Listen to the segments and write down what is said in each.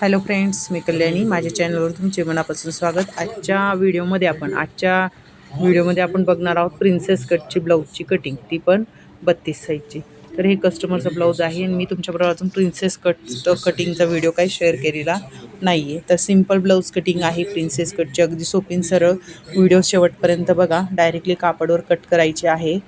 Hello friends मी कल्याणी. माझ्या चॅनलवर तुमचे मनापासून स्वागत. आजच्या व्हिडिओमध्ये आपण आजच्या व्हिडिओमध्ये आपण बघणार आहोत प्रिन्सेस कटची ब्लाऊजची कटिंग ती पण बत्तीस साईजची तर हे कस्टमरचं ब्लाऊज आहे आणि मी तुमच्याबरोबर अजून प्रिन्सेस कट कटिंगचा व्हिडिओ काही शेअर केलेला नाही आहे तर सिंपल ब्लाऊज कटिंग आहे प्रिन्सेस कटची अगदी सोपीन सरळ व्हिडिओ शेवटपर्यंत बघा. डायरेक्टली कापडवर कट करायचे आहे.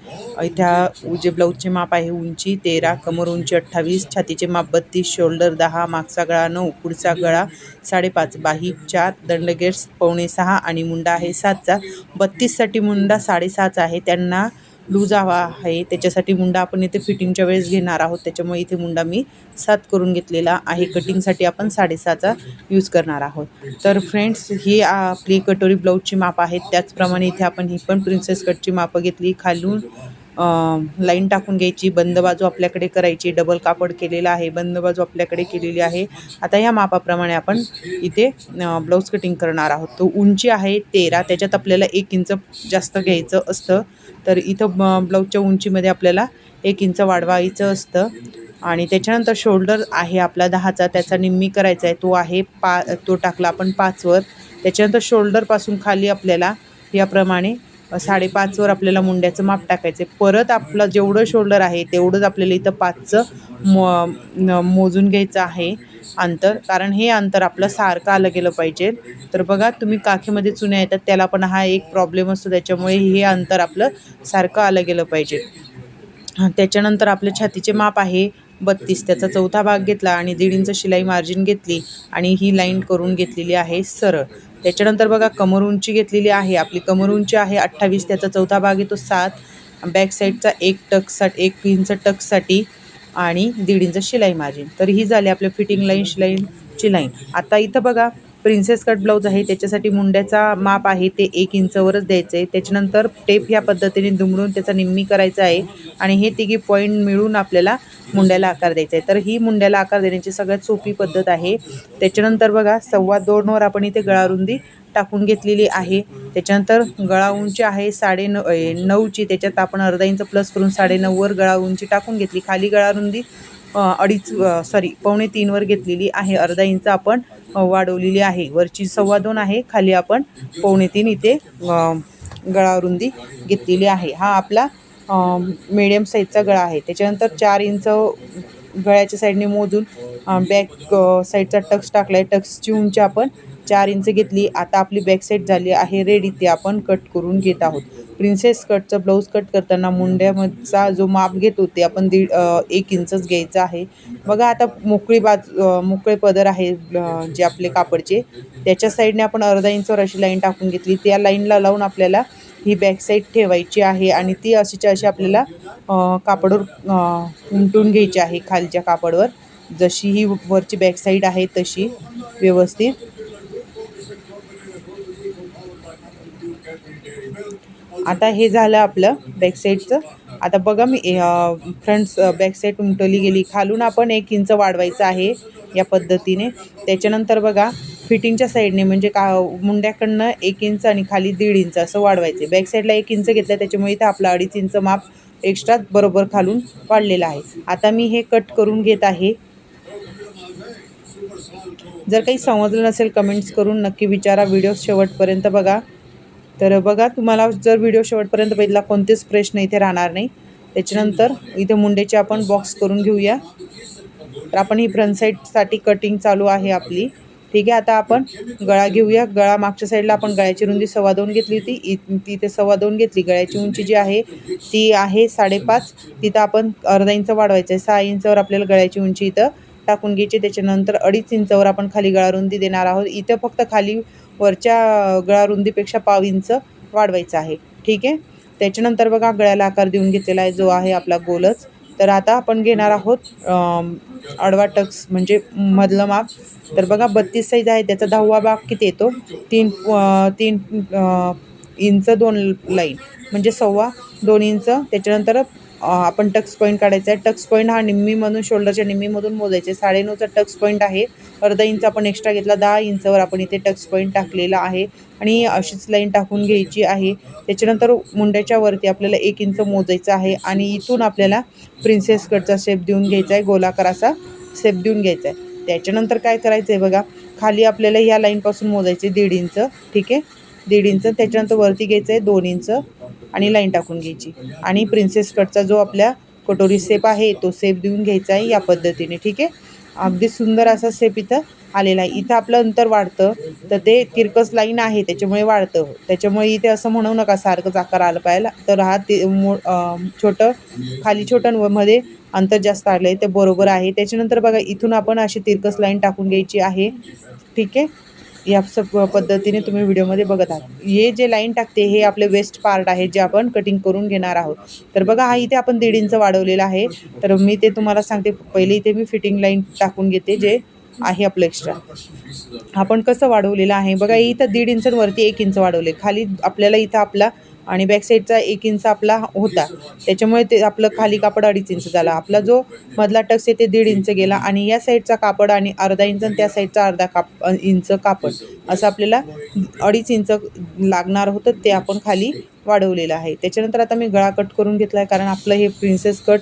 त्या जे ब्लाऊजचे माप आहे उंची तेरा कमर उंची अठ्ठावीस छातीचे माप बत्तीस शोल्डर दहा मागचा गळा नऊ पुढचा गळा साडेपाच बाही चार दंडगेट्स पावणे सहा आणि मुंडा आहे सातचा. बत्तीससाठी मुंडा साडेसहाचा आहे. त्यांना लूज हवा आहे. त्याच्यासाठी मुंडा आपण इथे फिटिंगच्या वेळेस घेणार आहोत. त्याच्यामुळे इथे मुंडा मी सात करून घेतलेला आहे. कटिंगसाठी आपण साडेसहाचा यूज करणार आहोत. तर फ्रेंड्स ही आपली कटोरी ब्लाऊजची माप आहेत त्याचप्रमाणे इथे आपण ही पण प्रिन्सेस कटची मापं घेतली. खालून लाईन टाकून घ्यायची बंद बाजू आपल्याकडे करायची डबल कापड केलेला आहे बंद बाजू आपल्याकडे केलेली आहे. आता ह्या मापाप्रमाणे आपण इथे ब्लाऊज कटिंग करणार आहोत. तो उंची आहे तेरा त्याच्यात आपल्याला एक इंच जास्त घ्यायचं असतं. तर इथं ब्लाऊजच्या उंचीमध्ये आपल्याला एक इंच वाढवायचं असतं. आणि त्याच्यानंतर शोल्डर आहे आपला दहाचा त्याचा निम्मी करायचा आहे तो आहे पा तो टाकला आपण पाचवर. त्याच्यानंतर शोल्डरपासून खाली आपल्याला याप्रमाणे साडेपाचवर आपल्याला मुंड्याचं माप टाकायचं आहे परत आपलं जेवढं शोल्डर आहे तेवढंच आपल्याला इथं पाचचं मो मोजून घ्यायचं आहे अंतर. कारण हे अंतर आपलं सारखं आलं गेलं पाहिजे. तर बघा तुम्ही काखेमध्ये चुन्या येतात त्याला पण हा एक प्रॉब्लेम असतो. त्याच्यामुळे हे अंतर आपलं सारखं आलं गेलं पाहिजे. त्याच्यानंतर आपल्या छातीचे माप आहे बत्तीस. त्याचा चौथा भाग घेतला आणि दीड इंच शिलाई मार्जिन घेतली आणि ही लाईन करून घेतलेली आहे सरळ. त्याच्यानंतर बघा कमर उंची घेतलेली आहे. आपली कमर उंची आहे अठ्ठावीस त्याचा चौथा भाग येतो सात. बॅक साईडचा एक टकसाठी एक इंच टकसाठी आणि दीड इंच शिलाई मार्जिन. तर ही झाली आपल्या फिटिंग लाईन शिलाईनची लाईन. आता इथं बघा प्रिन्सेस कट ब्लाऊज आहे त्याच्यासाठी मुंड्याचा माप आहे ते एक इंचवरच द्यायचं आहे त्याच्यानंतर टेप ह्या पद्धतीने दुमडून त्याचा निम्मी करायचा आहे आणि हे तिघी पॉईंट मिळून आपल्याला मुंड्याला आकार द्यायचा आहे. तर ही मुंड्याला आकार देण्याची सगळ्यात सोपी पद्धत आहे. त्याच्यानंतर बघा सव्वा दोनवर आपण इथे गळारुंदी टाकून घेतलेली आहे. त्याच्यानंतर गळा उंची आहे साडे नऊ नऊची त्याच्यात आपण अर्धा इंच प्लस करून साडे नऊवर गळा उंची टाकून घेतली. खाली गळारुंदी अडीच सॉरी पावणे तीनवर घेतलेली आहे. अर्धा इंच आपण वाढवलेली आहे. वरची सव्वा दोन आहे. खाली आपण पावणे तीन इथे अ, गळारुंदी घेतलेली आहे. हा आपला मीडियम साईजचा गळा आहे. त्याच्यानंतर चार इंच गळ्याच्या साईडने मोजून बॅक साईडचा टक्स टाकला आहे टक्सची उंची आपण चार इंच घेतली. आता आपली बॅक साईड झाली आहे रेडी ते आपण कट करून घेत आहोत. प्रिन्सेस कटचं ब्लाऊज कट करताना मुंड्यामधचा जो माप घेतो ते आपण दीड एक इंचच घ्यायचं आहे. बघा आता मोकळी बाज मोकळे पदर आहे जे आपले कापडचे. त्याच्या साईडने आपण अर्धा इंचवर अशी लाईन टाकून घेतली. त्या लाईनला लावून आपल्याला ही बॅक साईड ठेवायची आहे आणि ती अशीच्या अशी आपल्याला कापडवर उमटून घ्यायची आहे खालच्या कापडवर. जशी ही वरची बॅक साईड आहे तशी व्यवस्थित. आता हे झालं आपलं बॅक साईडचं आता बघा मी फ्रंट बॅक साईड उमटवली गेली. खालून आपण एक इंच वाढवायचं आहे या पद्धतीने. त्याच्यानंतर बघा फिटिंगच्या साईडने म्हणजे का मुंड्याकडनं एक इंच आणि खाली दीड इंच असं वाढवायचे. बॅक साईडला एक इंच घेतलं त्याच्यामुळे इथं आपलं अडीच इंच माप एक्स्ट्रा बरोबर खालून वाढलेलं आहे. आता मी हे कट करून घेत आहे. जर काही समजलं नसेल कमेंट्स करून नक्की विचारा. व्हिडिओ शेवटपर्यंत बघा. तर बघा तुम्हाला जर व्हिडिओ शेवटपर्यंत बघितला कोणतेच प्रश्न इथे राहणार नाही. त्याच्यानंतर इथे मुंडेचे आपण बॉक्स करून घेऊया. तर आपण ही फ्रंट साईडसाठी कटिंग चालू आहे आपली. ठीक आहे आता आपण गळा घेऊया. गळा मागच्या साईडला आपण गळ्याची रुंदी सव्वा दोन घेतली होती. इ- तिथे सव्वा दोन घेतली. गळ्याची उंची जी आहे ती आहे साडेपाच. तिथं आपण अर्धा इंच वाढवायचं आहे. सहा इंचवर आपल्याला गळ्याची उंची इथं टाकून घ्यायची. त्याच्यानंतर अडीच इंचवर आपण खाली गळा रुंदी देणार आहोत. इथं फक्त खाली वरच्या गळा रुंदीपेक्षा पाव इंच वाढवायचं आहे. ठीक आहे? त्याच्यानंतर बघा गळ्याला आकार देऊन घेतलेला आहे. जो आहे आपला गोलच. तर आता आपण घेणार आहोत अडवा आडवा टक्स म्हणजे मधलं माप. तर बघा बत्तीस साईज आहे त्याचा दहावा भाग किती येतो? तीन तीन इंच दोन लाईन म्हणजे सव्वा दोन इंच त्याच्यानंतर आपण टक्स पॉईंट काढायचा आहे. टक्स पॉईंट हा निम्मीमधून शोल्डरच्या निम्मीमधून मोजायचे. साडेनऊचा टक्स पॉईंट आहे. अर्धा इंच आपण एक्स्ट्रा घेतला. दहा इंचवर आपण इथे टक्स पॉईंट टाकलेला आहे. आणि अशीच लाईन टाकून घ्यायची आहे. त्याच्यानंतर मुंड्याच्या वरती आपल्याला एक इंच मोजायचं आहे. आणि इथून आपल्याला प्रिन्सेस कटचा शेप देऊन घ्यायचा आहे. गोलाकार असा शेप देऊन घ्यायचा आहे. त्याच्यानंतर काय करायचं आहे बघा. खाली आपल्याला ह्या लाईनपासून मोजायचे दीड इंच. ठीक आहे? दीड इंच. त्याच्यानंतर वरती घ्यायचं आहे दोन इंच. आणि लाईन टाकून घ्यायची. आणि प्रिन्सेस कटचा जो आपल्या कटोरी सेप आहे तो सेप देऊन घ्यायचा आहे या पद्धतीने ठीक आहे? अगदी सुंदर असा सेप इथं आलेला आहे. इथं आपलं अंतर वाढतं तर ते तिरकस लाईन आहे त्याच्यामुळे वाढतं. त्याच्यामुळे इथे असं म्हणू नका सारखंच आकार आलं पाहिला. तर हा ते मो छोटं खाली छोटं मध्ये अंतर जास्त आलं आहे ते बरोबर आहे. त्याच्यानंतर बघा इथून आपण अशी तिरकस लाईन टाकून घ्यायची आहे ठीक आहे? या सब पद्धतीने तुम्ही व्हिडिओमध्ये बघत आहात. हे जे लाईन टाकते हे आपले वेस्ट पार्ट आहे जे आपण कटिंग करून घेणार आहोत. तर बघा हा इथे आपण दीड इंच वाढवलेला आहे. तर मी ते तुम्हाला सांगते. पहिले इथे मी फिटिंग लाईन टाकून घेते जे आहे आपलं एक्स्ट्रा आपण कसं वाढवलेलं आहे? बघा इथं दीड इंचवरती एक इंच वाढवले. खाली आपल्याला इथं आपला आणि बॅक साईडचा एक इंच आपला होता. त्याच्यामुळे ते आपलं खाली कापड अडीच इंच झाला. आपला जो मधला टक्स आहे ते दीड इंच गेला आणि या साईडचा कापड आणि अर्धा इंच आणि त्या साईडचा अर्धा काप इंच कापड असं आपल्याला अडीच इंच लागणार होतं ते आपण खाली वाढवलेलं आहे. त्याच्यानंतर आता मी गळा कट करून घेतला आहे कारण आपलं हे प्रिन्सेस कट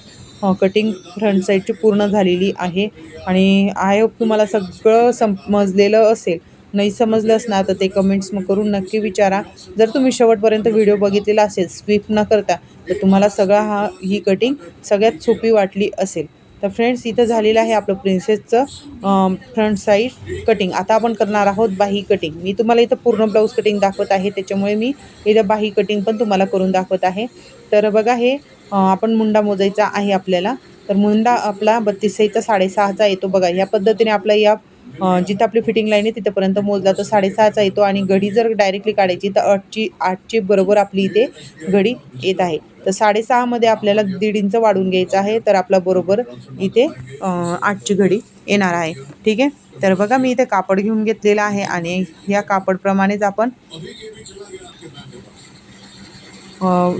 कटिंग फ्रंट साईडची पूर्ण झालेली आहे. आणि आय होप तुम्हाला सगळं समजलेलं असेल. नाही समजलं असणार तर ते कमेंट्स मग करून नक्की विचारा. जर तुम्ही शेवटपर्यंत व्हिडिओ बघितलेला असेल स्विप न करता तर तुम्हाला सगळा हा ही कटिंग सगळ्यात सोपी वाटली असेल. तर फ्रेंड्स इथं झालेलं आहे आपलं प्रिन्सेसचं फ्रंट साईड कटिंग आता आपण करणार आहोत बाही कटिंग मी तुम्हाला इथं पूर्ण ब्लाऊज कटिंग दाखवत आहे त्याच्यामुळे मी इथं बाही कटिंग पण तुम्हाला करून दाखवत आहे. तर बघा हे आपण मुंडा मोजायचा आहे आपल्याला. तर मुंडा आपला बत्तीस साडेसहाचा येतो बघा. या पद्धतीने आपला या जिथं आपली फिटिंग लाईन आहे तिथंपर्यंत मोजला तर साडेसहाचा येतो आणि घडी जर डायरेक्टली काढायची तर आठची आठची बरोबर आपली इथे घडी येत आहे. तर साडेसहामध्ये आपल्याला दीड इंच वाढून घ्यायचं आहे तर आपला बरोबर इथे आठची घडी येणार आहे. ठीक आहे? तर बघा मी इथे कापड घेऊन घेतलेलं आहे आणि या कापडप्रमाणेच आपण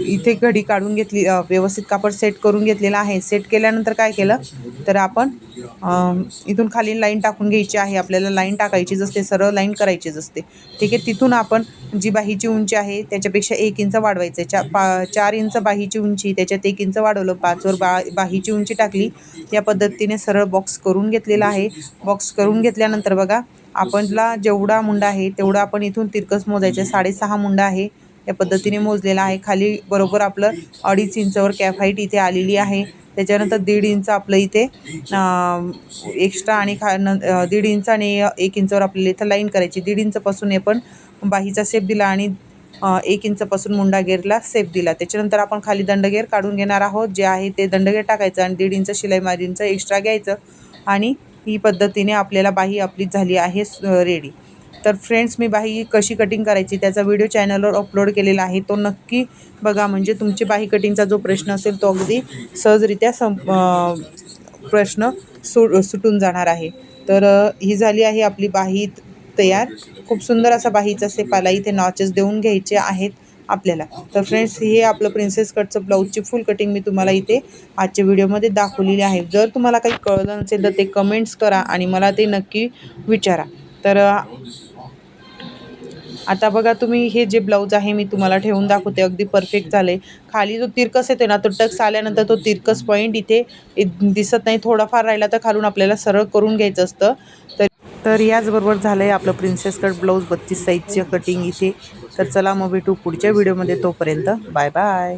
इथे घडी काढून घेतली व्यवस्थित कापड सेट करून घेतलेला आहे. सेट केल्यानंतर काय केलं? तर आपण इथून खाली लाईन टाकून घ्यायची आहे. आपल्याला लाईन टाकायचीच असते सरळ लाईन करायचीच असते. ठीक आहे? तिथून आपण जी बाहीची उंची आहे त्याच्यापेक्षा एक इंच वाढवायचं चा पा चार इंच बाहीची उंची त्याच्यात एक इंच वाढवलं. पाचवर बा बाहीची उंची टाकली. या पद्धतीने सरळ बॉक्स करून घेतलेला आहे. बॉक्स करून घेतल्यानंतर बघा आपणला जेवढा मुंडा आहे तेवढा आपण इथून तिरकस मोजायचं साडेसहा मुंडा आहे. या पद्धतीने मोजलेला आहे. खाली बरोबर आपलं अडीच इंचवर कॅप हाईट इथे आलेली आहे. त्याच्यानंतर दीड इंच आपलं इथे एक्स्ट्रा आणि खा न दीड इंच आणि एक इंचवर आपल्याला इथं लाईन करायची. दीड इंचपासून हे पण बाहीचा सेप दिला आणि एक इंचपासून मुंडा गेअरला सेप दिला. त्याच्यानंतर आपण खाली दंडगेर काढून घेणार आहोत. जे आहे ते दंडगेर टाकायचं आणि दीड इंच शिलाई मारींचं एक्स्ट्रा घ्यायचं. आणि ही पद्धतीने आपल्याला बाही आपली झाली आहे रेडी तर फ्रेंड्स मी बाही कशी कटिंग करायची त्याचा व्हिडिओ चॅनलवर अपलोड केलेला आहे. तो नक्की बघा म्हणजे तुमची बाही कटिंगचा जो प्रश्न असेल तो अगदी सहजरित्या सं प्रश्न सु सुटून जाणार आहे. तर ही झाली आहे आपली बाही तयार. खूप सुंदर असा बाहीचा सेपाला इथे नॉचेस देऊन घ्यायचे आहेत आपल्याला. तर फ्रेंड्स हे आपलं प्रिन्सेस कटचं ब्लाऊजची फुल कटिंग मी तुम्हाला इथे आजच्या व्हिडिओमध्ये दाखवलेली आहे. जर तुम्हाला काही कळलं नसेल तर ते कमेंट्स करा आणि मला ते नक्की विचारा. तर आता बघा तुम्ही हे जे ब्लाऊज आहे मी तुम्हाला ठेवून दाखवते. अगदी परफेक्ट झाले खाली जो तिरकस येते ना तो टक्स आल्यानंतर तो तिरकस पॉईंट इथे दिसत नाही. थोडाफार राहिला तर खालून आपल्याला सरळ करून घ्यायचं असतं. तर तर याचबरोबर झालं आहे आपलं प्रिन्सेस कट ब्लाऊज बत्तीस साईजचं कटिंग इथे. तर चला मग भेटू पुढच्या व्हिडिओमध्ये तोपर्यंत बाय बाय